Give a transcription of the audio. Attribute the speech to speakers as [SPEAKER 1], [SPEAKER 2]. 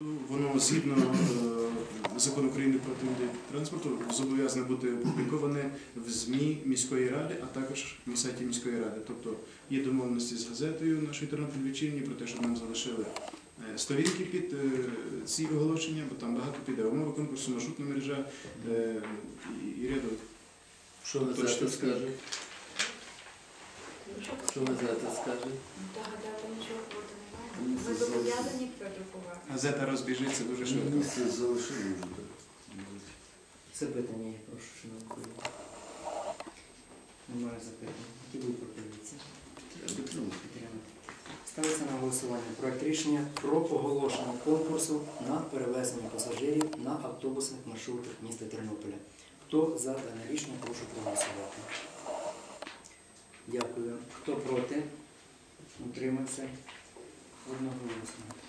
[SPEAKER 1] Воно згідно е, закону України про транспорту зобов'язане бути опубліковане в ЗМІ міської ради, а також на сайті міської ради. Тобто є домовленості з газетою нашої Тернопіль вечірні про те, щоб нам залишили е, сторінки під е, ці оголошення, бо там багато піде умови конкурсу, маршрутна мережа і, ряду.
[SPEAKER 2] Що ви за це скажете? Що ви за це скажете?
[SPEAKER 3] Догадати нічого проти
[SPEAKER 2] Ні,
[SPEAKER 3] немає.
[SPEAKER 2] це
[SPEAKER 3] Ми
[SPEAKER 2] зовсім.
[SPEAKER 3] Зобов'язані продукувати.
[SPEAKER 1] Газета розбіжиться дуже швидко.
[SPEAKER 2] Місце залишили вже так.
[SPEAKER 4] Запитання є, прошу, шановні колеги. Немає запитань. Які будуть пропозиції?
[SPEAKER 2] Підтримати.
[SPEAKER 4] Підтримати. Ставиться на голосування проект рішення про оголошення конкурсу на перевезення пасажирів на автобусних маршрутах міста Тернополя. Хто за дане рішення, прошу проголосувати. Дякую. Хто проти? Утримався? Одноголосно. Дякую.